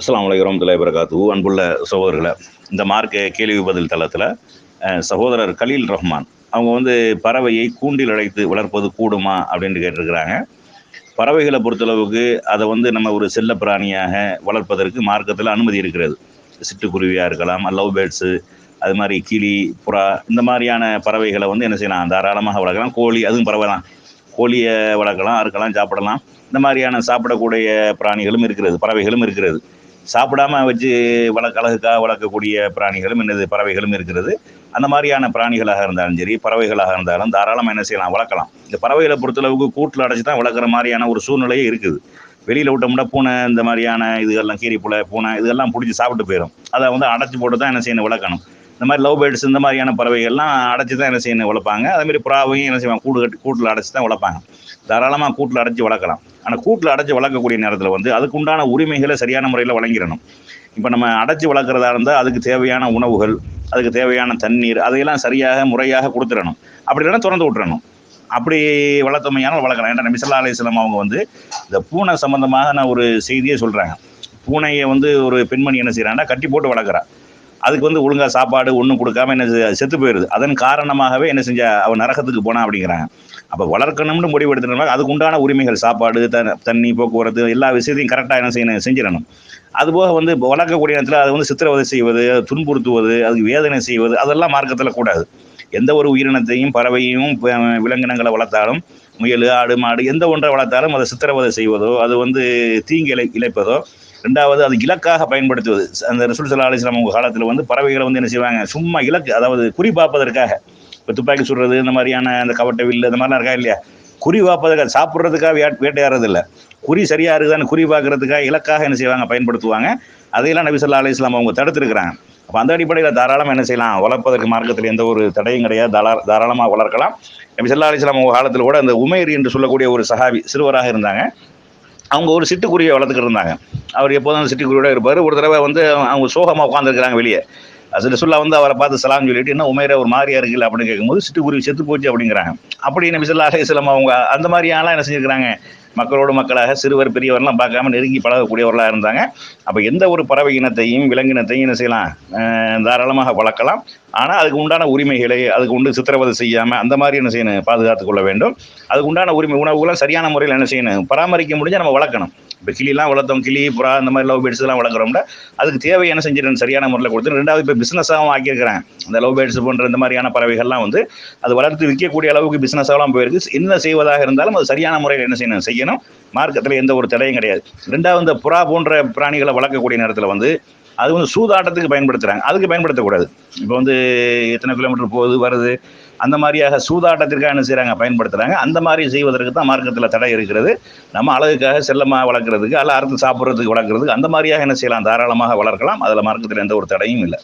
அஸ்லாம் வலைக்கம் வரமத்துல்லாஹி வரகாத்து அன்புள்ள சகோதரர்களை இந்த மார்க்க கேள்வி பதில் தளத்தில் சகோதரர் கலீல் ரஹ்மான் அவங்க வந்து பறவையை கூண்டில் அழைத்து வளர்ப்பது கூடுமா அப்படின்னு கேட்டிருக்கிறாங்க. பறவைகளை பொறுத்தளவுக்கு அதை வந்து நம்ம ஒரு செல்ல பிராணியாக வளர்ப்பதற்கு மார்க்கத்தில் அனுமதி இருக்கிறது. சிட்டுக்குருவியாக இருக்கலாம் லவ் பேர்ட்ஸு அது மாதிரி கிளி புறா இந்த மாதிரியான பறவைகளை வந்து என்ன செய்யலாம் தாராளமாக வளர்க்கலாம். கோழி அதுவும் பறவை தான் கோழியை வளர்க்கலாம் அறுக்கலாம் சாப்பிடலாம். இந்த மாதிரியான சாப்பிடக்கூடிய பிராணிகளும் இருக்கிறது பறவைகளும் இருக்கிறது. சாப்பிடாம வச்சு வளர்க்க அழகுக்காக வளர்க்கக்கூடிய பிராணிகளும் என்னது பறவைகளும் இருக்கிறது. அந்த மாதிரியான பிராணிகளாக இருந்தாலும் சரி பறவைகளாக இருந்தாலும் தாராளமாக என்ன செய்யலாம் வளர்க்கலாம். இந்த பறவைகளை பொறுத்தளவுக்கு கூட்டில் அடைச்சி தான் வளர்க்குற மாதிரியான ஒரு சூழ்நிலையே இருக்குது. வெளியில் விட்டோம்னா பூனை இந்த மாதிரியான இதுகள்லாம் கீரிப்புலை பூனை இதெல்லாம் பிடிச்சி சாப்பிட்டு போயிடும் அதை வந்து அடைச்சி போட்டு தான் என்ன செய்யணும் வளர்க்கணும். இந்த மாதிரி லவ் பேர்ட்ஸ் இந்த மாதிரியான பறவைகள்லாம் அடைச்சி தான் என்ன செய்யணும் வளர்ப்பாங்க. அதே மாதிரி புறாவையும் என்ன செய்வாங்க கூடு கட்டி கூட்டில் அடைச்சி தான் வளர்ப்பாங்க. தாராளமாக கூட்டில் அடைச்சி வளர்க்கலாம். ஆனால் கூட்டில் அடைச்சி வளர்க்கக்கூடிய நேரத்தில் வந்து அதுக்கு உண்டான உரிமைகளை சரியான முறையில் வழங்கிடணும். இப்போ நம்ம அடைச்சி வளர்க்குறதா இருந்தால் அதுக்கு தேவையான உணவுகள் அதுக்கு தேவையான தண்ணீர் அதையெல்லாம் சரியாக முறையாக கொடுத்துடணும். அப்படி இல்லைன்னா திறந்து விட்டுறணும். அப்படி வளர்த்தமையான வளர்க்கலாம். ஏன்னா நபிசல்லா அலிஸ்லாம் அவங்க வந்து இந்த பூனை சம்மந்தமாக நான் ஒரு செய்தியே சொல்கிறாங்க பூனையை வந்து ஒரு பெண்மணி என்ன செய்கிறாங்கன்னா கட்டி போட்டு வளர்க்குறா. அதுக்கு வந்து ஒழுங்காக சாப்பாடு ஒன்றும் கொடுக்காம என்ன செ- செத்து போயிடுது அதன் காரணமாகவே என்ன செஞ்சா அவன் நரகத்துக்கு போனா அப்படிங்கிறாங்க. அப்போ வளர்க்கணும்னு முடிவு எடுத்துனா அதுக்கு உண்டான உரிமைகள் சாப்பாடு த தண்ணி போக்குவரத்து எல்லா விஷயத்தையும் கரெக்டாக என்ன செய்யணும் செஞ்சிடணும். அதுபோக வந்து இப்போ வளர்க்கக்கூடிய நேரத்தில் அதை வந்து சித்திரவதை செய்வது துன்புறுத்துவது அதுக்கு வேதனை செய்வது அதெல்லாம் மார்க்கத்தில் கூடாது. எந்த ஒரு உயிரினத்தையும் பறவையும் ப- விலங்கினங்களை வளர்த்தாலும் முயல் ஆடு மாடு எந்த ஒன்றை வளர்த்தாலும் அதை சித்திரவதை செய்வதோ அது வந்து தீங்கு இழை இழைப்பதோ ரெண்டாவது அது இலக்காக பயன்படுத்துவது. அந்த ரசூல் சல்லா அலிஸ்லாம் அவங்க காலத்தில் வந்து பறவைகளை வந்து என்ன செய்வாங்க? சும்மா இலக்கு அதாவது குறி பார்ப்பதற்காக. இப்போ துப்பாக்கி சுடுறது இந்த மாதிரியான அந்த கவட்டை வில்லு இந்த மாதிரிலாம் இருக்கா இல்லையா? குறி பார்ப்பதற்காக சாப்பிட்றதுக்காக வேட் வேட்டையாடுறது இல்லை. குறி சரியாக இருக்குதான்னு குறி பார்க்கறதுக்காக இலக்காக என்ன செய்வாங்க? பயன்படுத்துவாங்க. அதையெல்லாம் நபி சொல்லா அலிஸ்லாம் அவங்க தடுத்துருக்குறாங்க. அப்போ அந்த அடிப்படையில் தாராளமாக என்ன செய்யலாம்? வளர்ப்பதற்கு மார்க்கத்தில் எந்த ஒரு தடையும் கிடையாது. தாரா தாராளமாக வளர்க்கலாம். நபி சொல்லா அலிஸ்லாம் காலத்தில் கூட அந்த உமேரி என்று சொல்லக்கூடிய ஒரு சஹாபி சிறுவராக இருந்தாங்க. அவங்க ஒரு சிட்டுக்குருவியை வளர்த்துக்கிட்டு இருந்தாங்க. அவர் எப்போதும் அந்த சிட்டுக்குருவியோட இருப்பார். ஒரு தடவை வந்து அவங்க சோகமாக உட்காந்துருக்கிறாங்க வெளியே. அது சொல்ல வந்து அவரை பார்த்து சலாம் சொல்லிட்டு என்ன உமேர ஒரு மாதிரியா இருக்குல்ல அப்படின்னு கேட்கும்போது சிட்டுக்குருவி செத்து போச்சு அப்படிங்கிறாங்க. அப்படி நபி சொல்லா அலையம் அவங்க அந்த மாதிரியாலாம் என்ன செஞ்சுருக்கிறாங்க? மக்களோடு மக்களாக சிறுவர் பெரியவர்லாம் பார்க்காம நெருங்கி பழகக்கூடியவர்களாக இருந்தாங்க. அப்போ எந்த ஒரு பறவை இனத்தையும் விலங்கினத்தையும் என்ன செய்யலாம்? தாராளமாக வளர்க்கலாம். ஆனால் அதுக்கு உண்டான உரிமைகளை அதுக்கு உண்டு சித்திரவதை செய்யாமல் அந்த மாதிரி என்ன செய்யணும்? பாதுகாத்து கொள்ள வேண்டும். அதுக்கு உண்டான உரிமை உணவுகளை சரியான முறையில் என்ன செய்யணும்? பராமரிக்க முடிஞ்சால் நம்ம வளர்க்கணும். இப்போ கிளிலாம் வளர்த்தோம் கிளி புறா இந்த மாதிரி லவ் பேர்ட்ஸ் எல்லாம் வளர்க்குறோம்ல அதுக்கு தேவை என்ன செஞ்சிடணும்? சரியான முறையில் கொடுத்து ரெண்டாவது இப்போ பிஸ்னஸாகவும் ஆக்கியிருக்கிறேன். அந்த லவ் பேர்ட்ஸ் போன்ற இந்த மாதிரியான பறவைகள்லாம் வந்து அது வளர்த்து விற்கக்கூடிய அளவுக்கு பிஸ்னஸாகலாம் போயிருக்கு. என்ன செய்வதாக இருந்தாலும் அது சரியான முறையில் என்ன செய்யணும்? செய்யணும். மார்க்கத்தில் எந்த ஒரு தடையும் கிடையாது. ரெண்டாவது இந்த புறா போன்ற பிராணிகளை வளர்க்கக்கூடிய நேரத்தில் வந்து அது வந்து சூதாட்டத்துக்கு பயன்படுத்துகிறாங்க அதுக்கு பயன்படுத்தக்கூடாது. இப்போ வந்து எத்தனை கிலோமீட்டர் போகுது வருது அந்த மாதிரியாக சூதாட்டத்திற்காக என்ன செய்கிறாங்க பயன்படுத்துகிறாங்க அந்த மாதிரி செய்வதற்கு தான் மார்க்கத்தில் தடை இருக்கிறது. நம்ம அழகுக்காக செல்லமாக வளர்க்குறதுக்கு அல்ல அறுத்து சாப்பிட்றதுக்கு வளர்க்குறதுக்கு அந்த மாதிரியாக என்ன செய்யலாம்? தாராளமாக வளர்க்கலாம். அதில் மார்க்கத்தில் எந்த ஒரு தடையும் இல்லை.